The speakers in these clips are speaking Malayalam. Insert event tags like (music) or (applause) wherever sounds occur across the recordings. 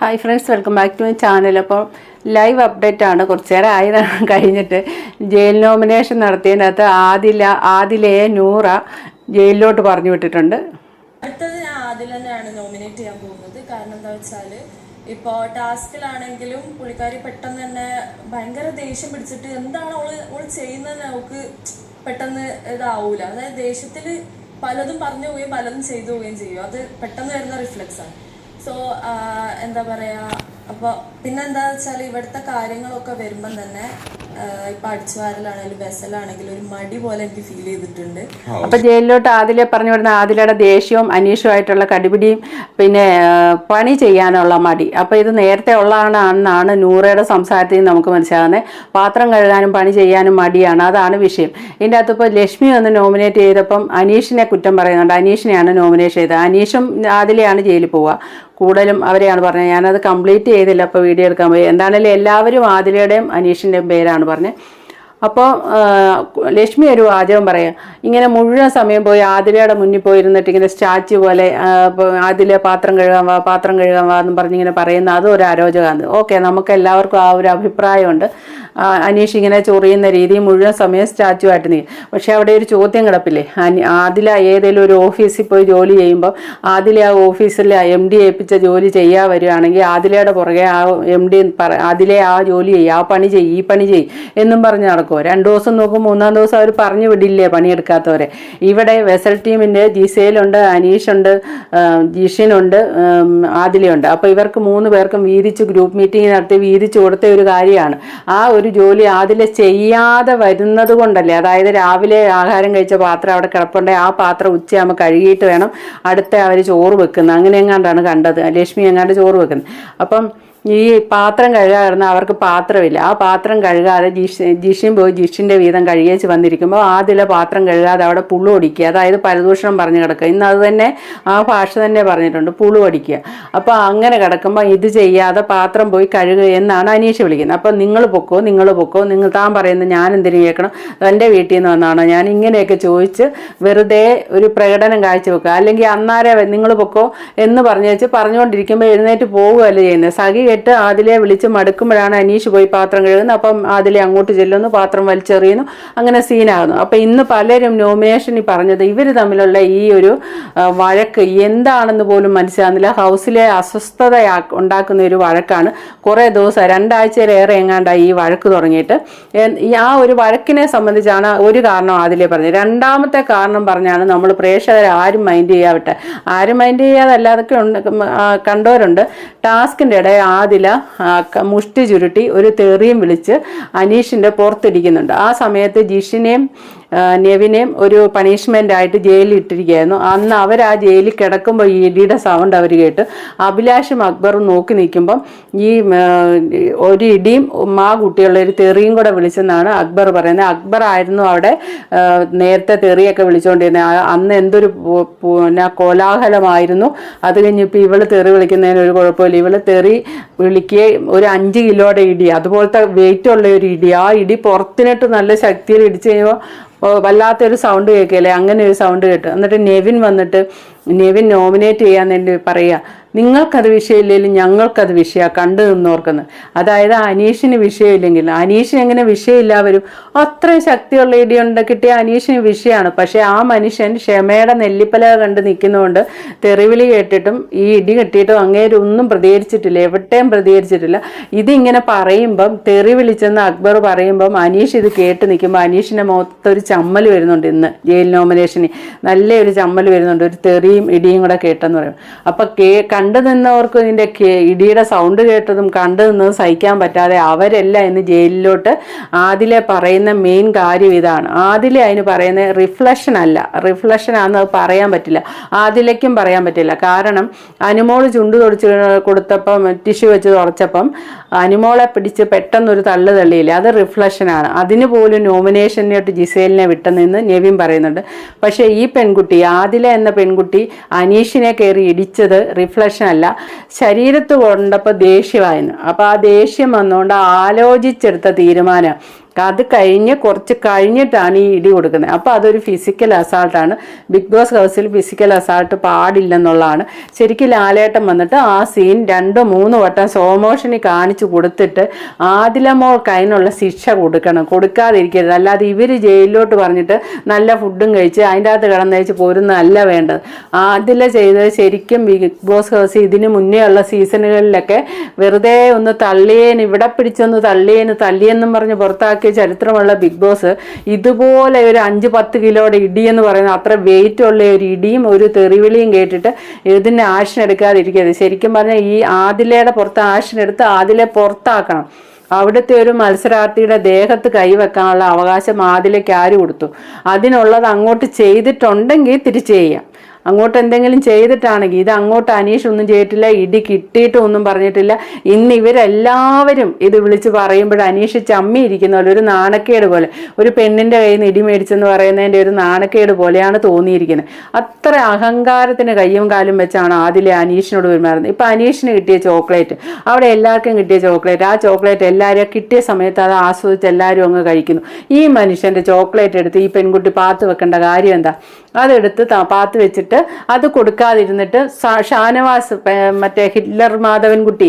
Hi friends welcome back to my channel അപ്പോൾ ലൈവ് അപ്ഡേറ്റ് ആണ്. കുറച്ച് നേരം ആയതാണ്. (laughs) കഴിഞ്ഞിട്ട് ജയിൽ നോമിനേഷൻ നടത്തിയതിനകത്ത് ആദില ആദിലയെ നൂറ ജയിലിലോട്ട് പറഞ്ഞു വിട്ടിട്ടുണ്ട്. അടുത്തത് ആദ്യം നോമിനേറ്റ് ചെയ്യാൻ പോകുന്നത്. കാരണം എന്താ വെച്ചാൽ ഇപ്പോ ടാസ്കിലാണെങ്കിലും പുള്ളിക്കാരി പെട്ടെന്ന് തന്നെ ഭയങ്കര ദേഷ്യം പിടിച്ചിട്ട് എന്താണ് അവൾ അവൾ ചെയ്യുന്നതെന്ന് അവൾക്ക് പെട്ടെന്ന് ഇതാവൂല. അതായത് ദേഷ്യത്തിൽ പലതും പറഞ്ഞു പോവുകയും പലതും ചെയ്തു പോവുകയും ചെയ്യും. അത് പെട്ടെന്ന് വരുന്ന റിഫ്ലക്സ് ആണ്. സോ എന്താ പറയാ അപ്പൊ പിന്നെന്താ വെച്ചാൽ ഇവിടുത്തെ കാര്യങ്ങളൊക്കെ വരുമ്പം തന്നെ ഇപ്പൊ അടിച്ചുവാരലാണെങ്കിലും വെസലാണെങ്കിലും ഒരു മടി പോലെ എനിക്ക് ഫീൽ ചെയ്തിട്ടുണ്ട്. അപ്പൊ ജയിലിലോട്ട് ആദിലെ പറഞ്ഞു വിടുന്ന ആദിലയുടെ ദേഷ്യവും അനീഷുമായിട്ടുള്ള കടിപിടിയും പിന്നെ പണി ചെയ്യാനുള്ള മടി. അപ്പൊ ഇത് നേരത്തെ ഉള്ളതാണെന്നാണ് നൂറയുടെ സംസാരത്തിൽ നിന്ന് നമുക്ക് മനസ്സിലാകുന്നത്. പാത്രം കഴുകാനും പണി ചെയ്യാനും മടിയാണ് അതാണ് വിഷയം. ഇതിന്റെ അകത്ത് ഇപ്പോൾ ലക്ഷ്മി ഒന്ന് നോമിനേറ്റ് ചെയ്തപ്പം അനീഷിനെ കുറ്റം പറയുന്നുണ്ട്. അനീഷിനെയാണ് നോമിനേറ്റ് ചെയ്തത്. അനീഷും ആദിലെയാണ് ജയിലിൽ പോവുക. കൂടുതലും അവരെയാണ് പറഞ്ഞത്. ഞാനത് കംപ്ലീറ്റ് ചെയ്തില്ല അപ്പോൾ വീഡിയോ എടുക്കാൻ പോയി. എന്താണെങ്കിലും എല്ലാവരും ആതിരയുടെയും അനീഷിന്റെയും പേരാണ് പറഞ്ഞത്. അപ്പോൾ ലക്ഷ്മി ഒരു വാചകം പറയാം. ഇങ്ങനെ മുഴുവൻ സമയം പോയി ആതിരയുടെ മുന്നിൽ പോയിരുന്നിട്ട് ഇങ്ങനെ സ്റ്റാച്ചു പോലെ ആതിലെ പാത്രം കഴുകാൻ വാ പാത്രം കഴുകാൻ വാ എന്ന് പറഞ്ഞിങ്ങനെ പറയുന്ന അതും ഒരു അരോചകമാണ്. ഓക്കെ നമുക്ക് എല്ലാവർക്കും ആ ഒരു അഭിപ്രായമുണ്ട്. അനീഷ് ഇങ്ങനെ ചൊറിയുന്ന രീതി മുഴുവൻ സമയം സ്റ്റാച്ചു ആയിട്ട് നീ പക്ഷെ അവിടെ ഒരു ചോദ്യം കിടപ്പില്ലേ? ആദില ഏതെങ്കിലും ഒരു ഓഫീസിൽ പോയി ജോലി ചെയ്യുമ്പോൾ ആദില ആ ഓഫീസിൽ എം ഡി ഏൽപ്പിച്ച ജോലി ചെയ്യാൻ വരികയാണെങ്കിൽ ആദിലയുടെ പുറകെ ആ എം ഡി ആദിലെ ആ ജോലി ചെയ്യും ആ പണി ചെയ്യും ഈ പണി ചെയ്യും എന്നും പറഞ്ഞ് നടക്കുമോ രണ്ടു ദിവസം നോക്കും മൂന്നാം ദിവസം അവർ പറഞ്ഞു വിടില്ലേ പണിയെടുക്കാത്തവരെ? ഇവിടെ വെസൽ ടീമിന്റെ ജിസേലുണ്ട് അനീഷുണ്ട് ജിഷിനുണ്ട് ആദിലയുണ്ട്. അപ്പോൾ ഇവർക്ക് മൂന്ന് പേർക്കും വീതിച്ച് ഗ്രൂപ്പ് മീറ്റിംഗ് നടത്തി വീതിച്ച് കൊടുത്ത ഒരു കാര്യമാണ്. ആ ഒരു ജോലി ആദില ചെയ്യാതെ വരുന്നത് കൊണ്ടല്ലേ? അതായത് രാവിലെ ആഹാരം കഴിച്ച പാത്രം അവിടെ കിടപ്പുണ്ടെങ്കിൽ ആ പാത്രം ഉച്ചയാകുമ്പോൾ കഴുകിയിട്ട് വേണം അടുത്ത അവർ ചോറ് വെക്കുന്നത് അങ്ങനെ എങ്ങാണ്ടാണ് കണ്ടത്? ലക്ഷ്മി എങ്ങാണ്ട് ചോറ് വെക്കുന്നത്. അപ്പം ഈ പാത്രം കഴുകാറുന്ന അവർക്ക് പാത്രമില്ല. ആ പാത്രം കഴുകാതെ ജിഷ് ജിഷിൻ പോയി ജിഷിന്റെ വീതം കഴുകിയേച്ച് വന്നിരിക്കുമ്പോൾ ആദ്യമുള്ള പാത്രം കഴുകാതെ അവിടെ പുളു ഒടിക്കുക അതായത് പരദൂഷണം പറഞ്ഞു കിടക്കുക. ഇന്ന് അത് തന്നെ ആ ഭാഷ തന്നെ പറഞ്ഞിട്ടുണ്ട് പുളു ഓടിക്കുക അപ്പോൾ അങ്ങനെ കിടക്കുമ്പോൾ ഇത് ചെയ്യാതെ പാത്രം പോയി കഴുകുക എന്നാണ് അനീഷ് വിളിക്കുന്നത്. അപ്പോൾ നിങ്ങൾ പൊക്കോ നിങ്ങൾ പൊക്കോ നിങ്ങൾ താൻ പറയുന്നത് ഞാൻ എന്തിനു കേൾക്കണം? എന്റെ വീട്ടിൽ നിന്ന് വന്നാണോ? ഞാൻ ഇങ്ങനെയൊക്കെ ചോദിച്ച് വെറുതെ ഒരു പ്രകടനം കാഴ്ചവെക്കുക അല്ലെങ്കിൽ അന്നാരെ നിങ്ങൾ പൊക്കോ എന്ന് പറഞ്ഞു വെച്ച് പറഞ്ഞുകൊണ്ടിരിക്കുമ്പോൾ എഴുന്നേറ്റ് പോവുകയല്ല ചെയ്യുന്നത്? സഖി കെട്ട് ആദിലെ വിളിച്ച് മടുക്കുമ്പോഴാണ് അനീഷ് പോയി പാത്രം കഴുകുന്നത്. അപ്പം ആദിലെ അങ്ങോട്ട് ചെല്ലുന്നു പാത്രം വലിച്ചെറിയുന്നു. അങ്ങനെ സീനാകുന്നു. അപ്പം ഇന്ന് പലരും നോമിനേഷനിൽ പറഞ്ഞത് ഇവർ തമ്മിലുള്ള ഈ ഒരു വഴക്ക് എന്താണെന്ന് പോലും മനസ്സിലാകുന്നില്ല. ഹൗസിലെ അസ്വസ്ഥത ഉണ്ടാക്കുന്ന ഒരു വഴക്കാണ്. കുറേ ദിവസം രണ്ടാഴ്ചയിലേറെ എങ്ങാണ്ടായി ഈ വഴക്ക് തുടങ്ങിയിട്ട്. ആ ഒരു വഴക്കിനെ സംബന്ധിച്ചാണ് ഒരു കാരണം അതിലെ പറഞ്ഞത്. രണ്ടാമത്തെ കാരണം പറഞ്ഞാണ് നമ്മൾ പ്രേക്ഷകർ ആരും മൈൻഡ് ചെയ്യാവട്ടെ. ആരും മൈൻഡ് ചെയ്യാതല്ലാതൊക്കെ ഉണ്ട് കണ്ടവരുണ്ട്. ടാസ്കിന്റെ ഇടയിൽ ആദില മുഷ്ടി ചുരുട്ടി ഒരു തെറിയും വിളിച്ച് അനീഷിന്റെ പുറത്തിരിക്കുന്നുണ്ട്. ആ സമയത്ത് ജിഷിനെയും നെവിനെയും ഒരു പണിഷ്മെന്റ് ആയിട്ട് ജയിലിൽ ഇട്ടിരിക്കുകയായിരുന്നു. അന്ന് അവർ ആ ജയിലിൽ കിടക്കുമ്പോൾ ഈ ഇടിയുടെ സൗണ്ട് അവർ കേട്ട് അഭിലാഷും അക്ബറും നോക്കി നിൽക്കുമ്പം ഈ ഒരു ഇടിയും മാ കുട്ടിയുള്ള ഒരു തെറിയും കൂടെ വിളിച്ചെന്നാണ് അക്ബർ പറയുന്നത്. അക്ബർ ആയിരുന്നു അവിടെ നേരത്തെ തെറിയൊക്കെ വിളിച്ചുകൊണ്ടിരുന്നത് അന്ന് എന്തൊരു പിന്നെ കോലാഹലമായിരുന്നു. അത് കഴിഞ്ഞിപ്പോൾ ഇവൾ തെറി വിളിക്കുന്നതിന് ഒരു കുഴപ്പമില്ല. ഇവൾ തെറി വിളിക്കുകയും ഒരു അഞ്ച് കിലോയുടെ ഇടി അതുപോലത്തെ വെയിറ്റ് ഉള്ള ഒരു ഇടി. ആ ഇടി പുറത്തിനിട്ട് നല്ല ശക്തിയിൽ ഇടിച്ചു കഴിയുമ്പോൾ വല്ലാത്തൊരു സൗണ്ട് കേൾക്കില്ലേ അങ്ങനെ ഒരു സൗണ്ട് കേട്ടു. എന്നിട്ട് നെവിൻ വന്നിട്ട് നെവിൻ നോമിനേറ്റ് ചെയ്യാൻ വേണ്ടി പറയുക. നിങ്ങൾക്കത് വിഷയമില്ലെങ്കിലും ഞങ്ങൾക്കത് വിഷയമാണ് കണ്ടു നിന്നോർക്കുന്നത്. അതായത് അനീഷിന് വിഷയമില്ലെങ്കിൽ അനീഷിന് എങ്ങനെ വിഷയമില്ല വരും? അത്രയും ശക്തിയുള്ള ഇടിയുണ്ട് കിട്ടിയ അനീഷിന് വിഷയമാണ് പക്ഷേ ആ മനുഷ്യൻ ക്ഷമയുടെ നെല്ലിപ്പല കണ്ട് നിൽക്കുന്നതുകൊണ്ട് തെറിവിളി കേട്ടിട്ടും ഈ ഇടി കിട്ടിയിട്ടും അങ്ങേര് ഒന്നും പ്രതികരിച്ചിട്ടില്ല എവിടെയും പ്രതികരിച്ചിട്ടില്ല. ഇതിങ്ങനെ പറയുമ്പം തെറി വിളിച്ചെന്ന് അക്ബർ പറയുമ്പം അനീഷ് ഇത് കേട്ട് നിൽക്കുമ്പോൾ അനീഷിന്റെ മൊത്തൊരു ചമ്മൽ വരുന്നുണ്ട് ഇന്ന് ജയിൽ നോമിനേഷന്. നല്ലൊരു ചമ്മൽ വരുന്നുണ്ട് ഒരു തെറിയും ഇടിയും കൂടെ കേട്ടെന്ന് പറയും. അപ്പം കേ കണ്ടു നിന്നവർക്ക് ഇതിന്റെ ഇടിയുടെ സൗണ്ട് കേട്ടതും കണ്ടു നിന്നതും സഹിക്കാൻ പറ്റാതെ അവരെല്ലാം ഇന്ന് ജയിലിലോട്ട് ആദിലെ പറയുന്ന മെയിൻ കാര്യം ഇതാണ്. ആദിലെ അതിന് പറയുന്ന റിഫ്ലക്ഷൻ അല്ല. റിഫ്ലക്ഷൻ ആണെന്ന് അത് പറയാൻ പറ്റില്ല. ആദിലേക്കും പറയാൻ പറ്റില്ല. കാരണം അനുമോൾ ചുണ്ടു തുടച്ച് കൊടുത്തപ്പം ടിഷ്യൂ വെച്ച് തുടച്ചപ്പം അനുമോളെ പിടിച്ച് പെട്ടെന്നൊരു തള്ളു തള്ളിയില്ല? അത് റിഫ്ലക്ഷനാണ് അതിന് പോലും നോമിനേഷനിലോട്ട് ജിസേലിനെ വിട്ടെന്ന് നെവിൻ പറയുന്നുണ്ട്. പക്ഷേ ഈ പെൺകുട്ടി ആദില എന്ന പെൺകുട്ടി അനീഷിനെ കയറി ഇടിച്ചത് റിഫ്ലക്ഷൻ അല്ല ശരീരത്ത് കൊണ്ടപ്പോൾ ദേഷ്യമായിരുന്നു അപ്പോൾ ആ ദേഷ്യം വന്നുകൊണ്ട് ആലോചിച്ചെടുത്ത തീരുമാനം. അത് കഴിഞ്ഞ് കുറച്ച് കഴിഞ്ഞിട്ടാണ് ഈ ഇടി കൊടുക്കുന്നത്. അപ്പോൾ അതൊരു ഫിസിക്കൽ അസാൾട്ടാണ് ബിഗ് ബോസ് ഹൗസിൽ ഫിസിക്കൽ അസാൾട്ട് പാടില്ലെന്നുള്ളതാണ്. ശരിക്കും ലാലേട്ടം വന്നിട്ട് ആ സീൻ രണ്ടോ മൂന്ന് വട്ടം സോമോഷന് കാണിച്ചു കൊടുത്തിട്ട് ആദിലമോൾക്ക് കൈനുള്ള ശിക്ഷ കൊടുക്കണം. കൊടുക്കാതിരിക്കരുത്. അല്ലാതെ ഇവർ ജയിലിലോട്ട് പറഞ്ഞിട്ട് നല്ല ഫുഡും കഴിച്ച് അതിന്റെ അകത്ത് കിടന്നയച്ച് പോരുന്നതല്ല വേണ്ടത്. ആദില ചെയ്തത് ശരിക്കും ബിഗ് ബോസ് ഹൗസ് ഇതിന് മുന്നേ ഉള്ള സീസണുകളിലൊക്കെ വെറുതെ ഒന്ന് തള്ളിയേന് ഇവിടെ പിടിച്ചൊന്ന് തള്ളിയേന് തല്ലിയെന്നും പറഞ്ഞ് പുറത്താക്കിയ ചരിത്രമുള്ള ബിഗ് ബോസ് ഇതുപോലെ ഒരു അഞ്ച് പത്ത് കിലോയുടെ ഇടി എന്ന് പറയുന്ന അത്ര വെയിറ്റ് ഉള്ള ഒരു ഇടിയും ഒരു തെറിവിളിയും കേട്ടിട്ട് ഇതിന് ആക്ഷൻ എടുക്കാതിരിക്കരുത് ശരിക്കും പറഞ്ഞാൽ ഈ ആദിലയുടെ പുറത്ത് ആക്ഷൻ എടുത്ത് ആദിലെ പുറത്താക്കണം. അവിടുത്തെ ഒരു മത്സരാർത്ഥിയുടെ ദേഹത്ത് കൈവെക്കാനുള്ള അവകാശം ആദിലേക്ക് ആര് കൊടുത്തു? അതിനുള്ളത് അങ്ങോട്ട് ചെയ്തിട്ടുണ്ടെങ്കിൽ തിരിച്ചു ചെയ്യാം. അങ്ങോട്ട് എന്തെങ്കിലും ചെയ്തിട്ടാണെങ്കിൽ ഇത് അങ്ങോട്ട് അനീഷ് ഒന്നും ചെയ്തിട്ടില്ല ഇടി കിട്ടിയിട്ടും ഒന്നും പറഞ്ഞിട്ടില്ല. ഇന്ന് ഇവരെല്ലാവരും ഇത് വിളിച്ച് പറയുമ്പോൾ അനീഷ് ചമ്മി ഇരിക്കുന്ന പോലെ ഒരു നാണക്കേട് പോലെ ഒരു പെണ്ണിന്റെ കയ്യിൽ നിന്ന് ഇടി മേടിച്ചെന്ന് പറയുന്നതിന്റെ ഒരു നാണക്കേട് പോലെയാണ് തോന്നിയിരിക്കുന്നത്. അത്ര അഹങ്കാരത്തിന് കയ്യും കാലും വെച്ചാണ് ആദ്യമേ അനീഷിനോട് പെരുമാറുന്നത് ഇപ്പം അനീഷിന് കിട്ടിയ ചോക്ലേറ്റ് അവിടെ എല്ലാവർക്കും കിട്ടിയ ചോക്ലേറ്റ് ആ ചോക്ലേറ്റ് എല്ലാവരും കിട്ടിയ സമയത്ത് അത് ആസ്വദിച്ച് എല്ലാവരും അങ്ങ് കഴിക്കുന്നു. ഈ മനുഷ്യന്റെ ചോക്ലേറ്റ് എടുത്ത് ഈ പെൺകുട്ടി പാത്ത് വെക്കേണ്ട കാര്യം എന്താ? അതെടുത്ത് പാത്ത് വെച്ചിട്ട് അത് കൊടുക്കാതിരുന്നിട്ട് ഷാനവാസ് മറ്റേ ഹിറ്റ്ലർ മാധവൻകുട്ടി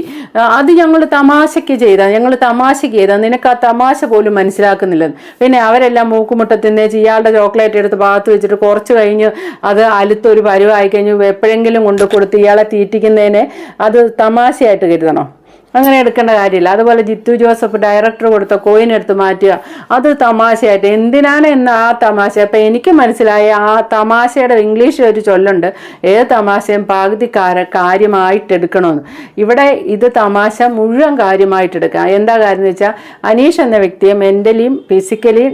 അത് ഞങ്ങൾ തമാശയ്ക്ക് ചെയ്താൽ ഞങ്ങൾ തമാശയ്ക്ക് ചെയ്താൽ നിനക്ക് ആ തമാശ പോലും മനസ്സിലാക്കുന്നില്ല പിന്നെ അവരെല്ലാം മൂക്കുമുട്ടത്തിന്നേച്ച് ഇയാളുടെ ചോക്ലേറ്റ് എടുത്ത് പാത്ത് വെച്ചിട്ട് കുറച്ച് കഴിഞ്ഞ് അത് അലുത്തൊരു പരുവായി കഴിഞ്ഞ് എപ്പോഴെങ്കിലും കൊണ്ട് കൊടുത്ത് ഇയാളെ തീറ്റിക്കുന്നതിനെ അത് തമാശയായിട്ട് കരുതണോ? അങ്ങനെ എടുക്കേണ്ട കാര്യമില്ല. അതുപോലെ ജിത്തു ജോസഫ് ഡയറക്ടർ കൊടുത്ത കോയിൻ എടുത്ത് മാറ്റുക. അത് തമാശയായിട്ട്. എന്തിനാണ് എന്ന ആ തമാശ? അപ്പം എനിക്ക് മനസ്സിലായ ആ തമാശയുടെ ഇംഗ്ലീഷിൽ ഒരു ചൊല്ലുണ്ട്. ഏത് തമാശയും പകുതിക്കാര കാര്യമായിട്ട് എടുക്കണമെന്ന്. ഇവിടെ ഇത് തമാശ മുഴുവൻ കാര്യമായിട്ട് എടുക്കുക എന്താ കാര്യം എന്ന് വെച്ചാൽ അനീഷ് എന്ന വ്യക്തിയെ മെന്റലിയും ഫിസിക്കലിയും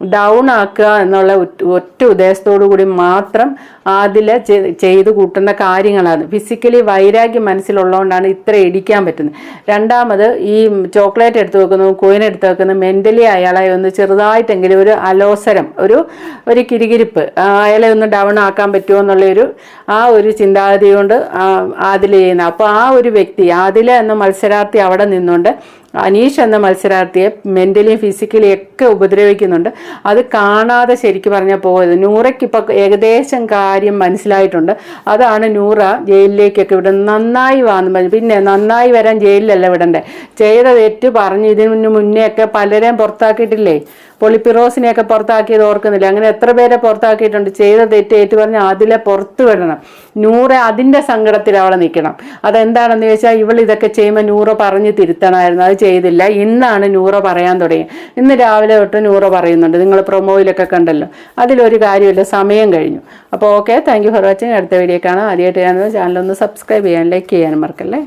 ഡൗൺ ആക്കുക എന്നുള്ള ഒറ്റ- ഉദ്ദേശത്തോടു കൂടി മാത്രം അതിൽ ചെയ്ത് കൂട്ടുന്ന കാര്യങ്ങളാണ്. ഫിസിക്കലി വൈരാഗ്യം മനസ്സിലുള്ളതുകൊണ്ടാണ് ഇത്ര ഇടിക്കാൻ പറ്റുന്നത്. രണ്ടാമത് ഈ ചോക്ലേറ്റ് എടുത്തു വെക്കുന്നു കോയിൻ എടുത്തു വെക്കുന്നു മെന്റലി അയാളെ ഒന്ന് ചെറുതായിട്ടെങ്കിലും ഒരു അലോസരം ഒരു ഒരു കിരികിരിപ്പ് അയാളെ ഒന്ന് ഡൗൺ ആക്കാൻ പറ്റുമോ എന്നുള്ളൊരു ആ ഒരു ചിന്താഗതി കൊണ്ട് അതിൽ ചെയ്യുന്ന. അപ്പോൾ ആ ഒരു വ്യക്തി ആദില എന്ന മത്സരാർത്ഥി അവിടെ നിന്നുകൊണ്ട് അനീഷ് എന്ന മത്സരാർത്ഥിയെ മെന്റലിയും ഫിസിക്കലിയും ഒക്കെ ഉപദ്രവിക്കുന്നുണ്ട്. അത് കാണാതെ ശരിക്കും പറഞ്ഞാൽ പോയത്. നൂറയ്ക്ക് ഇപ്പം ഏകദേശം കാര്യം മനസ്സിലായിട്ടുണ്ട്. അതാണ് നൂറ ജയിലിലേക്കൊക്കെ വിടുന്നത് നന്നായി വാന്ന് പറഞ്ഞു പിന്നെ നന്നായി വരാൻ ജയിലിലല്ല വിടണ്ടേ. ചെയ്ത തെറ്റ് പറഞ്ഞു ഇതിനു മുന്നേ ഒക്കെ പലരെയും പുറത്താക്കിയിട്ടില്ലേ? പൊളിപ്പിറോസിനെയൊക്കെ പുറത്താക്കിയത് ഓർക്കുന്നില്ല? അങ്ങനെ എത്ര പേരെ പുറത്താക്കിയിട്ടുണ്ട്? ചെയ്ത തെറ്റ് ഏറ്റു പറഞ്ഞ് അതിലെ പുറത്തു വിടണം. നൂറ് അതിന്റെ സങ്കടത്തിൽ അവളെ നിൽക്കണം. അതെന്താണെന്ന് ചോദിച്ചാൽ ഇവൾ ഇതൊക്കെ ചെയ്യുമ്പോൾ നൂറ പറഞ്ഞ് തിരുത്തണമായിരുന്നു. അത് ചെയ്തില്ല. ഇന്നാണ് നൂറ പറയാൻ തുടങ്ങി. ഇന്ന് രാവിലെ തൊട്ട് നൂറ പറയുന്നുണ്ട്. നിങ്ങൾ പ്രൊമോയിലൊക്കെ കണ്ടല്ലോ. അതിലൊരു കാര്യമില്ല. സമയം കഴിഞ്ഞു. അപ്പോൾ okay. Thank you for watching. അടുത്ത വീഡിയോ കാണാം. ആദ്യമായിട്ട് ഞാൻ ചാനലൊന്ന് സബ്സ്ക്രൈബ് ചെയ്യാൻ ലൈക്ക് ചെയ്യാനും മറക്കല്ലേ?